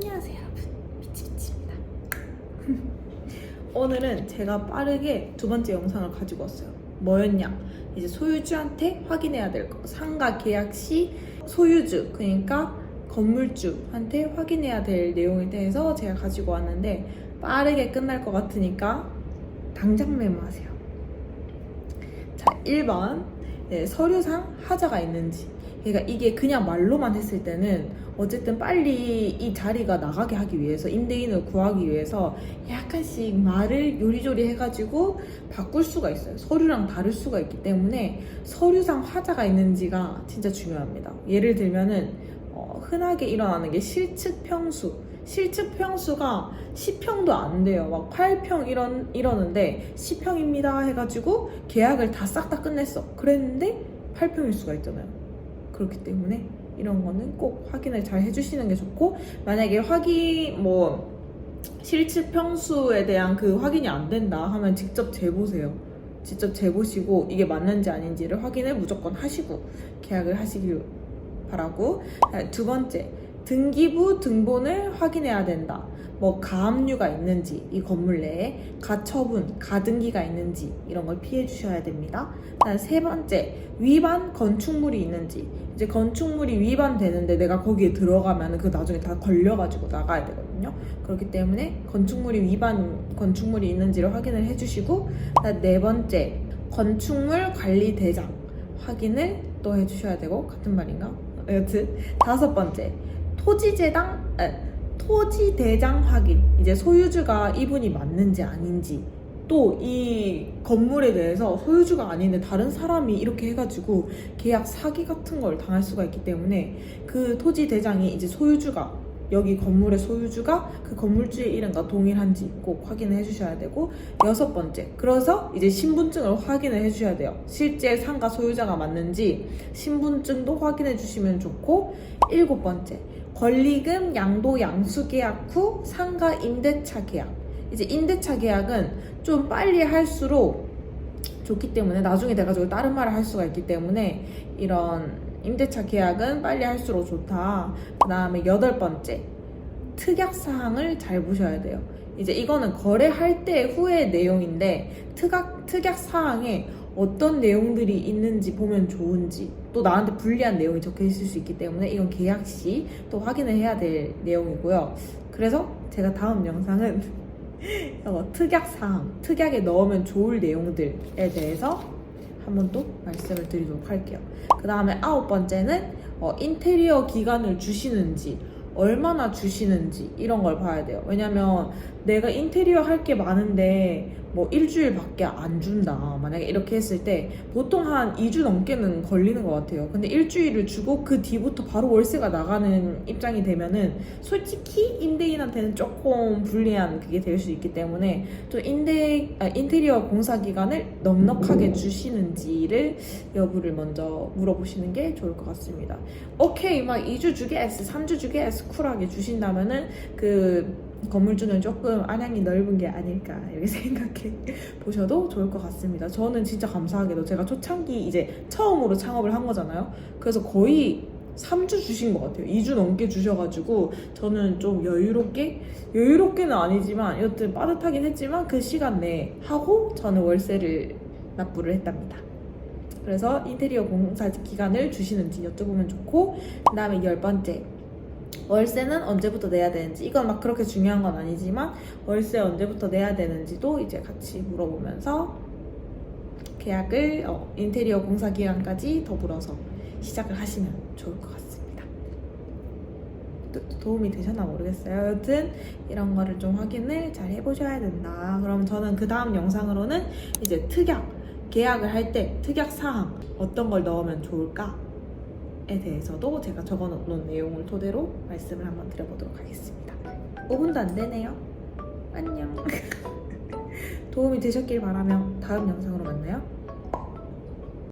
안녕하세요. 여러분 미치미치입니다. 오늘은 제가 빠르게 두 번째 영상을 가지고 왔어요. 뭐였냐? 이제 소유주한테 확인해야 될 거. 상가 계약 시 소유주 그러니까 건물주한테 확인해야 될 내용에 대해서 제가 가지고 왔는데 빠르게 끝날 것 같으니까 당장 메모하세요. 자 1번. 네, 서류상 하자가 있는지 그러니까 이게 그냥 말로만 했을 때는 어쨌든 빨리 이 자리가 나가게 하기 위해서 임대인을 구하기 위해서 약간씩 말을 요리조리 해가지고 바꿀 수가 있어요. 서류랑 다를 수가 있기 때문에 서류상 화자가 있는지가 진짜 중요합니다. 예를 들면은 어, 흔하게 일어나는 게 실측 평수. 실측 평수가 10평도 안 돼요. 막 8평 이런, 이러는데 10평입니다 해가지고 계약을 다 싹 다 끝냈어. 그랬는데 8평일 수가 있잖아요. 그렇기 때문에 이런 거는 꼭 확인을 잘 해주시는 게 좋고 만약에 확인 뭐 실측 평수에 대한 그 확인이 안 된다 하면 직접 재보세요. 직접 재보시고 이게 맞는지 아닌지를 확인을 무조건 하시고 계약을 하시길 바라고 두 번째 등기부 등본을 확인해야 된다. 뭐 가압류가 있는지 이 건물 내에 가처분, 가등기가 있는지 이런 걸 피해 주셔야 됩니다. 세 번째 위반 건축물이 있는지 이제 건축물이 위반되는데 내가 거기에 들어가면 그 나중에 다 걸려가지고 나가야 되거든요. 그렇기 때문에 건축물이 위반 건축물이 있는지를 확인을 해주시고 네 번째 건축물 관리 대장 확인을 또 해주셔야 되고 같은 말인가? 여튼 다섯 번째 토지재당 에, 토지대장 확인. 이제 소유주가 이분이 맞는지 아닌지. 또 이 건물에 대해서 소유주가 아닌데 다른 사람이 이렇게 해가지고 계약 사기 같은 걸 당할 수가 있기 때문에 그 토지 대장이 이제 소유주가 여기 건물의 소유주가 그 건물주의 이름과 동일한지 꼭 확인을 해주셔야 되고 여섯 번째 그래서 이제 신분증을 확인을 해 주셔야 돼요. 실제 상가 소유자가 맞는지 신분증도 확인해 주시면 좋고 일곱 번째 권리금 양도 양수 계약 후 상가 임대차 계약. 이제 임대차 계약은 좀 빨리 할수록 좋기 때문에 나중에 돼가지고 다른 말을 할 수가 있기 때문에 이런 임대차 계약은 빨리 할수록 좋다. 그 다음에 여덟 번째 특약 사항을 잘 보셔야 돼요. 이제 이거는 거래할 때 후의 내용인데 특약 특약 사항에 어떤 내용들이 있는지 보면 좋은지 또 나한테 불리한 내용이 적혀 있을 수 있기 때문에 이건 계약 시 또 확인을 해야 될 내용이고요. 그래서 제가 다음 영상은 어, 특약 사항, 특약에 넣으면 좋을 내용들에 대해서 한번 또 말씀을 드리도록 할게요. 그 다음에 아홉 번째는 어, 인테리어 기간을 주시는지 얼마나 주시는지 이런 걸 봐야 돼요. 왜냐면 내가 인테리어 할 게 많은데 뭐 일주일밖에 안 준다. 만약에 이렇게 했을 때 보통 한 2주 넘게는 걸리는 것 같아요. 근데 일주일을 주고 그 뒤부터 바로 월세가 나가는 입장이 되면은 솔직히 임대인한테는 조금 불리한 그게 될 수 있기 때문에 좀 임대 아, 인테리어 공사 기간을 넉넉하게 주시는지를 여부를 먼저 물어보시는 게 좋을 것 같습니다. 오케이 막 2주 주겠어, 3주 주겠어 쿨하게 주신다면은 그 건물주는 조금 안양이 넓은 게 아닐까 이렇게 생각해 보셔도 좋을 것 같습니다. 저는 진짜 감사하게도 제가 초창기 이제 처음으로 창업을 한 거잖아요. 그래서 거의 3주 주신 것 같아요. 2주 넘게 주셔가지고 저는 좀 여유롭게 여유롭게는 아니지만 여튼 빠듯하긴 했지만 그 시간 내에 하고 저는 월세를 납부를 했답니다. 그래서 인테리어 공사 기간을 주시는지 여쭤보면 좋고 그 다음에 열 번째 월세는 언제부터 내야 되는지 이건 막 그렇게 중요한 건 아니지만 월세 언제부터 내야 되는지도 이제 같이 물어보면서 계약을 어, 인테리어 공사 기간까지 더불어서 시작을 하시면 좋을 것 같습니다. 도, 도움이 되셨나 모르겠어요. 여튼 이런 거를 좀 확인을 잘 해보셔야 된다. 그럼 저는 그 다음 영상으로는 이제 특약 계약을 할 때 특약 사항 어떤 걸 넣으면 좋을까? 에 대해서도 제가 적어놓은 내용을 토대로 말씀을 한번 드려보도록 하겠습니다. 5분도 안 되네요. 안녕. 도움이 되셨길 바라며 다음 영상으로 만나요.